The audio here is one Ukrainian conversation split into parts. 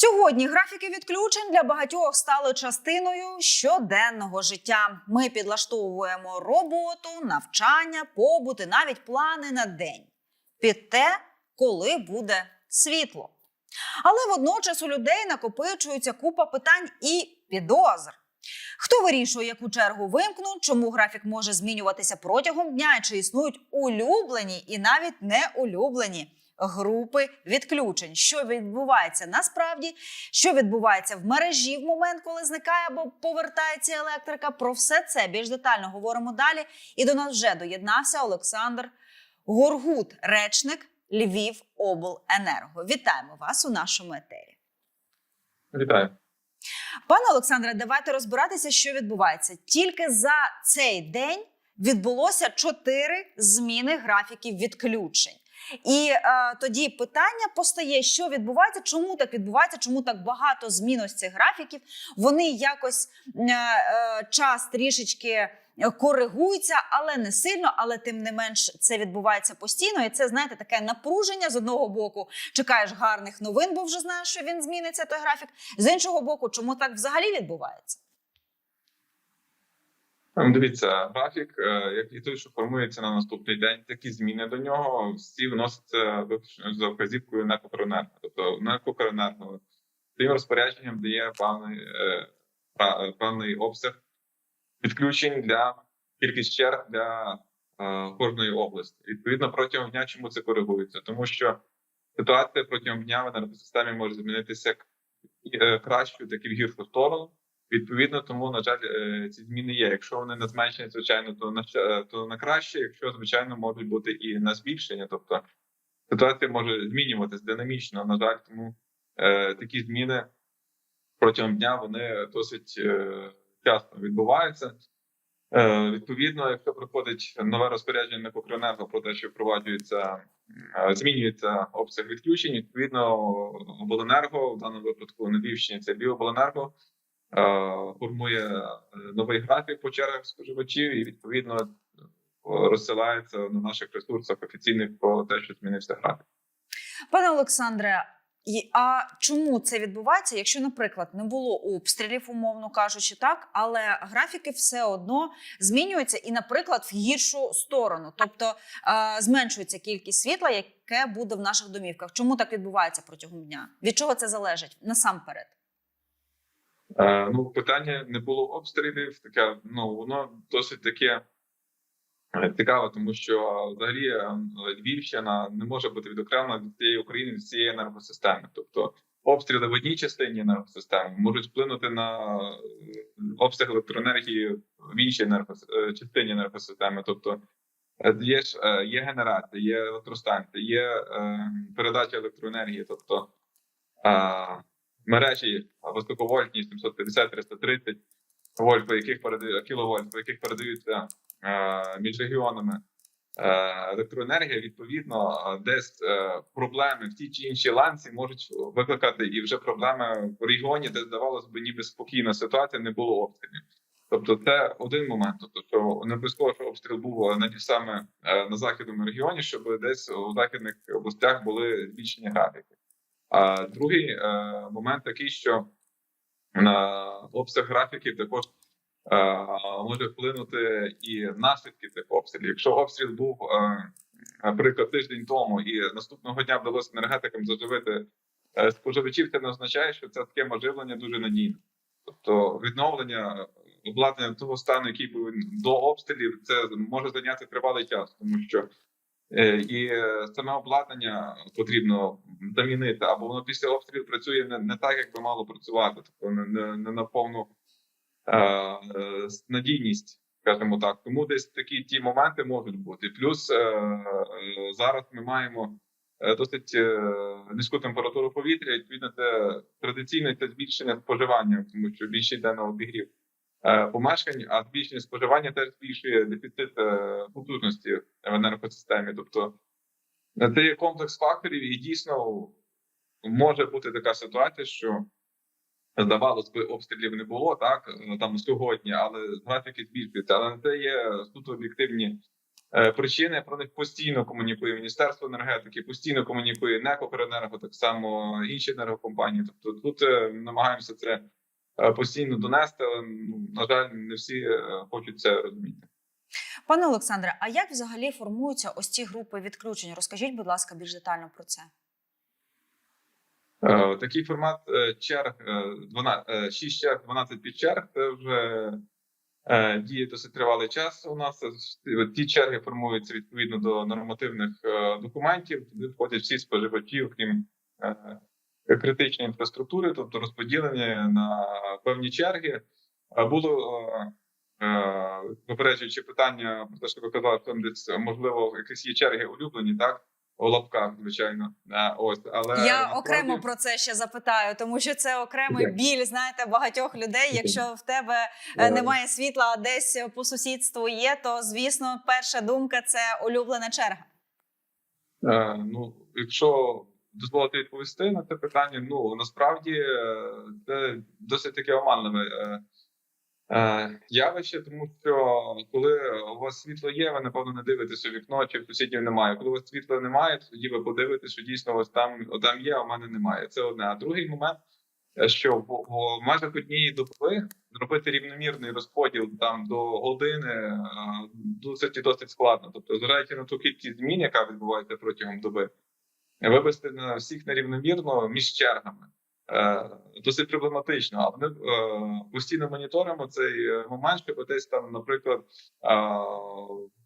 Сьогодні графіки відключень для багатьох стали частиною щоденного життя. Ми підлаштовуємо роботу, навчання, побут і навіть плани на день під те, коли буде світло. Але водночас у людей накопичується купа питань і підозр. Хто вирішує, яку чергу вимкнуть, чому графік може змінюватися протягом дня, чи існують улюблені і навіть неулюблені групи відключень, що відбувається насправді, що відбувається в мережі в момент, коли зникає або повертається електрика. Про все це більш детально говоримо далі. І до нас вже доєднався Олександр Горгут, речник Львів обленерго. Вітаємо вас у нашому етері. Вітаю. Пане Олександре, давайте розбиратися, що відбувається. Тільки за цей день відбулося чотири зміни графіків відключень. І е, тоді питання постає, що відбувається, чому так відбувається, чому так багато змін ось цих графіків. Вони якось е, е, час трішечки коригуються, але не сильно. Але тим не менш це відбувається постійно. І це знаєте таке напруження з одного боку. Чекаєш гарних новин, бо вже знаєш, що він зміниться той графік. З іншого боку, чому так взагалі відбувається? Дивіться, графік, е, як і той, що формується на наступний день, такі зміни до нього всі вносяться виключно за вказівкою НЕКОКРОНЕРГО. Тобто НЕКОКРОНЕРГО своїм розпорядженням дає певний, е, певний обсяг відключень для кількість черг для е, кожної області. Відповідно, протягом дня чому це коригується? Тому що ситуація протягом дня в енергосистемі може змінитися як кращу, так і в гіршу сторону. Відповідно, тому на жаль, е, ці зміни є. Якщо вони на зменшення, звичайно, то на то на краще. Якщо звичайно можуть бути і на збільшення, тобто ситуація може змінюватись динамічно. На жаль, тому е, такі зміни протягом дня вони досить е, часто відбуваються. Е, відповідно, якщо приходить нове розпорядження на Покренерго про те, що впроваджується, е, змінюється обсяг відключень, відповідно, обленерго в даному випадку на Львівщині це Львівобленерго, е, формує е, новий графік по чергах споживачів і відповідно е, розсилається на наших ресурсах офіційних про те, що змінився графік. Пане Олександре, а чому це відбувається, якщо, наприклад, не було обстрілів, умовно кажучи, так, але графіки все одно змінюються і, наприклад, в гіршу сторону, тобто е, зменшується кількість світла, яке буде в наших домівках. Чому так відбувається протягом дня? Від чого це залежить насамперед? Ну, питання не було обстрілів. Таке ну воно досить таке е, цікаве, тому що взагалі е, Львівщина не може бути відокремлена від цієї України від цієї енергосистеми. Тобто обстріли в одній частині енергосистеми можуть вплинути на е, обсяг електроенергії в іншій енергос- частині енергосистеми. Тобто є ж є генерація, є електростанція, є передача електроенергії, тобто. Мережі високовольтні 750-330 вольт, по яких передають кіловольт, по яких передаються е, між регіонами е, електроенергія. Відповідно, десь е, проблеми в тій чи іншій ланці можуть викликати і вже проблеми в регіоні, де здавалося б, ніби спокійна ситуація, не було обстрілів. Тобто, це один момент. Тобто, що не обов'язково, що обстріл був на саме е, на західному регіоні, щоб десь у західних областях були збільшені графіки. А другий е, момент такий, що на обсяг графіків також е, може вплинути і наслідки цих обстрілів. Якщо обстріл був, е, наприклад, тиждень тому, і наступного дня вдалося енергетикам заживити е, споживачів, це не означає, що це схема живлення дуже надійна. Тобто відновлення обладнання того стану, який був до обстрілів, це може зайняти тривалий час, тому що Е, і е, саме обладнання потрібно замінити, або воно після обстрілів працює не, не так, як би мало працювати, тобто не, не, не на повну е, е, надійність, скажімо так. Тому десь такі ті моменти можуть бути. Плюс е, е, зараз ми маємо е, досить е, низьку температуру повітря. Відповідно, це традиційне це збільшення споживання, тому що більше йде на обігрів е, помешкань, а збільшення споживання теж збільшує дефіцит е, потужності в енергосистемі. Тобто е, це є комплекс факторів, і дійсно може бути така ситуація, що здавалось би, обстрілів не було так е, там сьогодні, але графіки збільшуються. Але це є суто об'єктивні е, причини. Про них постійно комунікує Міністерство енергетики, постійно комунікує НЕК «Укренерго», так само інші енергокомпанії. Тобто тут е, намагаємося це е, постійно донести. Але ну, на жаль, не всі е, хочуть це розуміти. Пане Олександре, а як взагалі формуються ось ці групи відключень? Розкажіть, будь ласка, більш детально про це. Е, Такий формат е, черг 12, 6 черг, 12 підчерг. Це вже е, діє досить тривалий час. У нас Е, ті черги формуються відповідно до нормативних е, документів. Туди входять всі споживачі, окрім е, критичної інфраструктури, тобто розподілені на певні черги. Було е, е, випереджуючи питання про те, що ви казали, можливо якісь є черги улюблені, так у лапках, звичайно. Е, Ось але Я насправді- окремо про це ще запитаю, тому що це окремий біль, знаєте, багатьох людей. Якщо в тебе немає світла, а десь по сусідству є, то звісно, перша думка це улюблена черга. Е, ну, якщо дозволити відповісти на це питання, ну насправді е, це досить таке оманливе е, е, явище, тому що коли у вас світло є, ви напевно не дивитеся у вікно, чи сусідів немає. Коли у вас світла немає, тоді ви подивитесь, що дійсно ось там, там є, а в мене немає. Це одне. А другий момент, що в, в межах однієї доби зробити рівномірний розподіл там до години досить досить складно. Тобто, зважаючи на ту кількість змін, яка відбувається протягом доби, вивести на всіх нерівномірно між чергами. Е, Досить проблематично, але ми постійно моніторимо цей момент, щоб десь там, наприклад, е,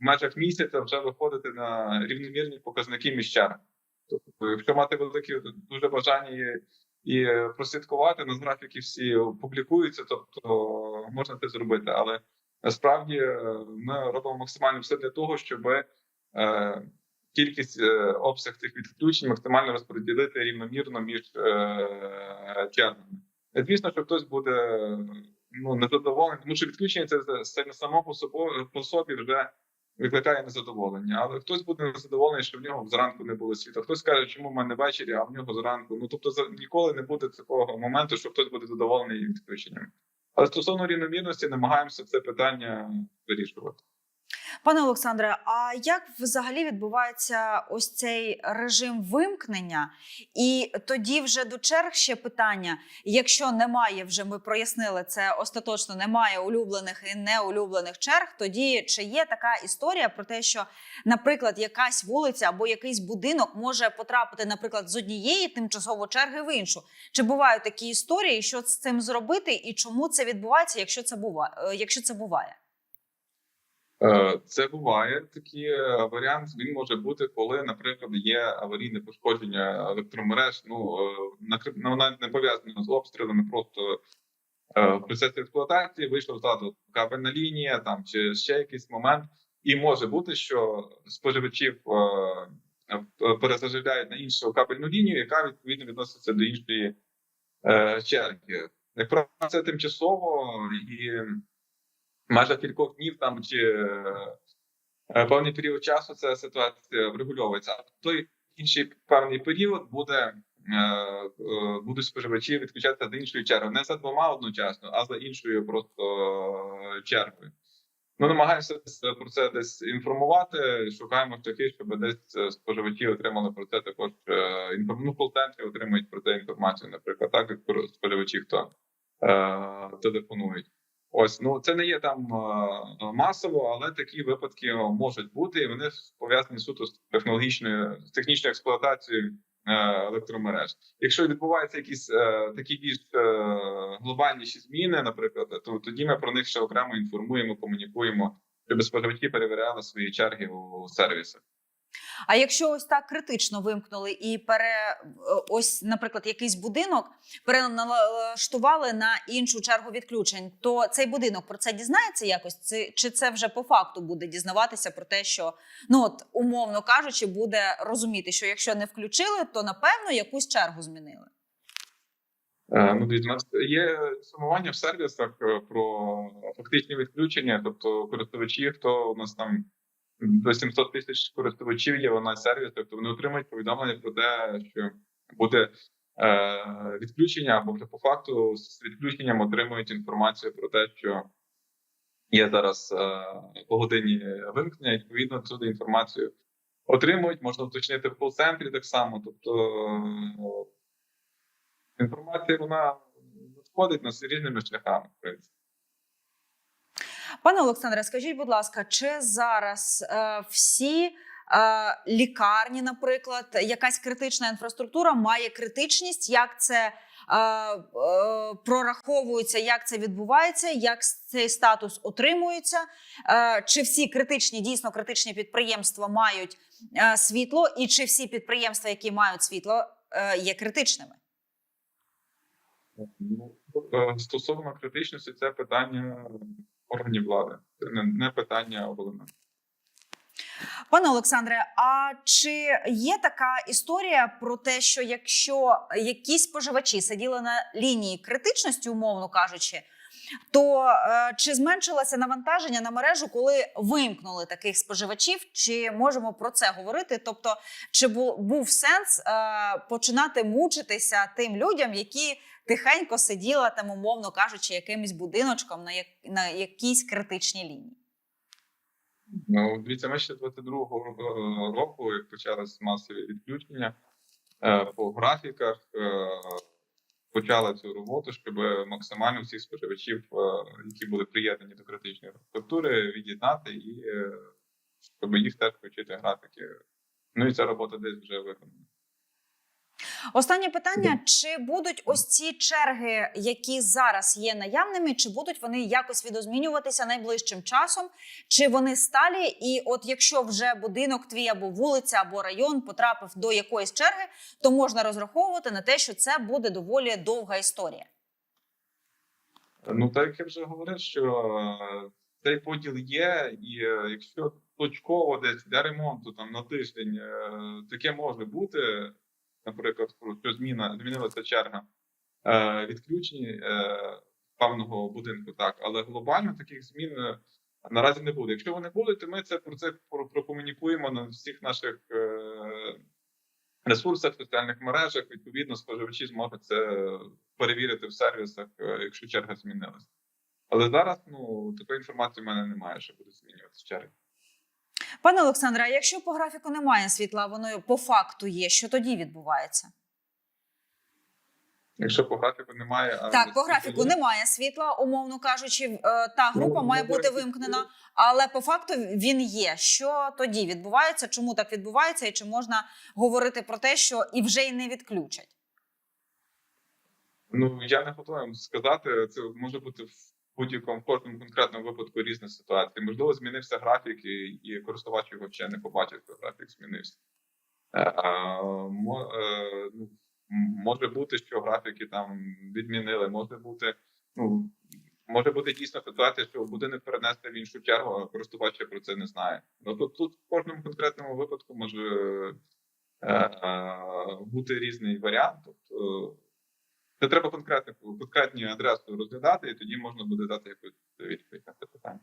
в межах місяця вже виходити на рівномірні показники між чергами. Тобто, якщо мати велике дуже бажання і, прослідкувати, на графіки всі публікуються, тобто можна це зробити. Але насправді е, ми робимо максимально все для того, щоб кількість е, обсяг цих відключень максимально розподілити рівномірно між чергами. Е, Звісно, що хтось буде ну незадоволений, тому що відключення це це само по собі по собі вже викликає незадоволення. Але хтось буде незадоволений, що в нього зранку не було світла. Хтось каже, чому в мене ввечері, а в нього зранку. Ну тобто ніколи не буде такого моменту, що хтось буде задоволений відключенням. Але стосовно рівномірності, намагаємося це питання вирішувати. Пане Олександре, а як взагалі відбувається ось цей режим вимкнення? І тоді вже до черг ще питання: якщо немає, вже ми прояснили це остаточно, немає улюблених і неулюблених черг, тоді чи є така історія про те, що, наприклад, якась вулиця або якийсь будинок може потрапити, наприклад, з однієї тимчасово черги в іншу? Чи бувають такі історії, що з цим зробити, і чому це відбувається, якщо це буває? Якщо це буває? Е, Це буває такий е, варіант. Він може бути, коли, наприклад, є аварійне пошкодження електромереж. Ну е, накр- ну, не пов'язано з обстрілами, просто е, в процесі експлуатації вийшла ззаду кабельна лінія, там чи ще якийсь момент, і може бути, що споживачів е, е, перезаживляють на іншу кабельну лінію, яка відповідно відноситься до іншої е, черги. Як правило, це тимчасово і майже кількох днів там чи е, певний період часу ця ситуація врегульовується. А той інший певний період буде е, е, будуть споживачі відключатися до іншої черги, не за двома одночасно, а за іншою просто е, чергою. Ми намагаємося про це десь інформувати. Шукаємо шляхи, щоб десь е, споживачі отримали про це також е, ну, кол-центри отримують про це інформацію, наприклад, так як споживачі, хто е, телефонують. Ось ну це не є там е, масово, але такі випадки можуть бути, і вони пов'язані суто з технологічною технічною експлуатацією е, електромереж. Якщо відбуваються якісь е, такі більш е, глобальніші зміни, наприклад, то тоді ми про них ще окремо інформуємо, комунікуємо, щоб споживачі перевіряли свої черги у сервісах. А якщо ось так критично вимкнули і пере ось, наприклад, якийсь будинок переналаштували на іншу чергу відключень, то цей будинок про це дізнається якось? Чи це вже по факту буде дізнаватися про те, що ну от умовно кажучи, буде розуміти, що якщо не включили, то напевно якусь чергу змінили. Е, Ну, дивіться, у нас є сумування в сервісах е, про фактичні відключення, тобто користувачі, хто у нас там до 700 тисяч користувачів є вона сервіс, тобто вони отримують повідомлення про те, що буде е, відключення, або вже по факту з відключенням отримують інформацію про те, що Є зараз е, погодинні вимкнення, відповідно, цю інформацію отримують, можна уточнити в кол-центрі так само. Тобто е, інформація вона надходить на різними шляхами, в принципі. Пане Олександре, скажіть, будь ласка, чи зараз е, всі е, лікарні, наприклад, якась критична інфраструктура має критичність? Як це е, е, прораховується, як це відбувається, як цей статус отримується? Е, чи всі критичні, дійсно критичні підприємства мають е, світло, і чи всі підприємства, які мають світло, е, є критичними? Е, стосовно критичності, це питання органів влади, це не, не питання головне. Пане Олександре, а чи є така історія про те, що якщо якісь споживачі сиділи на лінії критичності, умовно кажучи, то е, чи зменшилося навантаження на мережу, коли вимкнули таких споживачів? Чи можемо про це говорити? Тобто, чи бу- був сенс е, починати мучитися тим людям, які тихенько сиділи там, умовно кажучи, якимось будиночком на, як, на якійсь критичній лінії? Ну, дивіться, ми ще з 22-го року, як почалися масові відключення е, по графіках, е, почали цю роботу, щоб максимально всіх споживачів, е, які були приєднані до критичної інфраструктури, від'єднати і е, щоб їх теж включити графіки. Ну і ця робота десь вже виконана. Останнє питання: чи будуть ось ці черги, які зараз є наявними, чи будуть вони якось відозмінюватися найближчим часом? Чи вони сталі? І от якщо вже будинок твій або вулиця, або район потрапив до якоїсь черги, то можна розраховувати на те, що це буде доволі довга історія. Ну, так як я вже говорив, що е, цей поділ є, і е, якщо точково десь для ремонту там на тиждень е, таке може бути, наприклад, що зміна змінилася черга е, відключень е, певного будинку, так, але глобально таких змін е, наразі не буде. Якщо вони будуть, то ми це про це про- прокомунікуємо на всіх наших е, ресурсах, соціальних мережах. Відповідно, споживачі зможуть це перевірити в сервісах, е, якщо черга змінилася. Але зараз ну такої інформації в мене немає, що буде змінюватися черга. Пане Олександре, а якщо по графіку немає світла, а воно по факту є, що тоді відбувається? Якщо по графіку немає, а Так, по графіку є, немає світла, умовно кажучи, е, та група Ну, має ну, бути так, вимкнена, але по факту він є. Що тоді відбувається? Чому так відбувається? І чи можна говорити про те, що і вже й не відключать? Ну я не готовий сказати. Це може бути будь-якому в кожному конкретному випадку різна ситуація. Можливо, змінився графік, і, і користувач його ще не побачив, що графік змінився. Е, е, ну, може бути, що графіки там відмінили, може бути, ну. Може бути дійсно ситуація, що будинок перенести в іншу чергу, а користувач про це не знає. Ну тут, тут в кожному конкретному випадку може е, е, бути різний варіант. Тобто це треба конкретно конкретні адресу розглядати, і тоді можна буде дати якусь відповідь на це питання.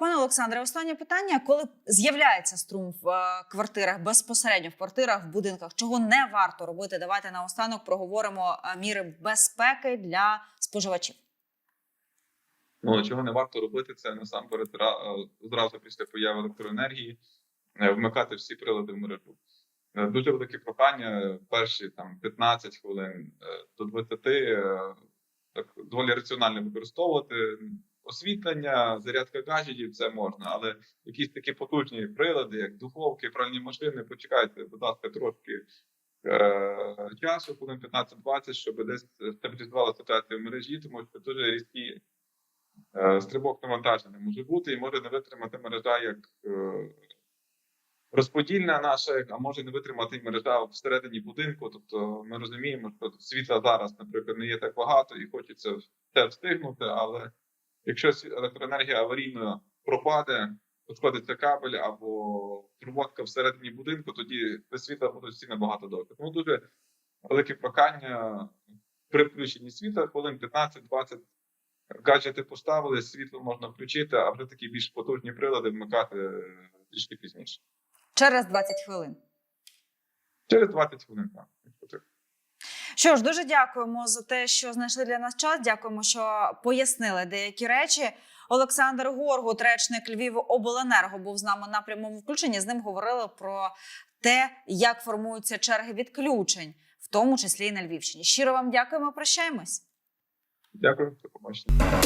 Пане Олександре, останнє питання: коли з'являється струм в е, квартирах безпосередньо в квартирах, в будинках, чого не варто робити? Давайте наостанок проговоримо е, міри безпеки для споживачів. Ну чого не варто робити, це насамперед е, зразу після появи електроенергії вмикати всі прилади в мережу. Е, Дуже велике прохання перші там 15 хвилин е, до 20 е, так доволі раціонально використовувати. Освітлення, зарядка гаджетів це можна, але якісь такі потужні прилади, як духовки, пральні машини, почекайте, будь ласка, трошки часу, хвилин 15-20, щоб десь стабілізувала ситуацію в мережі, тому що дуже різкі стрибок навантаження може бути, і може не витримати мережа як розподільна наша, а може не витримати мережа всередині будинку. Тобто ми розуміємо, що світла зараз, наприклад, не є так багато і хочеться все встигнути, але якщо електроенергія аварійно пропаде, пошкодиться кабель або проводка всередині будинку, тоді без світла будуть всі набагато довше. Тому дуже велике прохання при включенні світла хвилин 15-20 гаджети поставили, світло можна включити, а вже такі більш потужні прилади вмикати е, трішки пізніше. Через 20 хвилин. Через 20 хвилин. Так. Що ж, дуже дякуємо за те, що знайшли для нас час. Дякуємо, що пояснили деякі речі. Олександр Горгут, речник Львівобленерго, був з нами на прямому включенні. З ним говорили про те, як формуються черги відключень, в тому числі і на Львівщині. Щиро вам дякуємо. Прощаємось. Дякую, до побачення.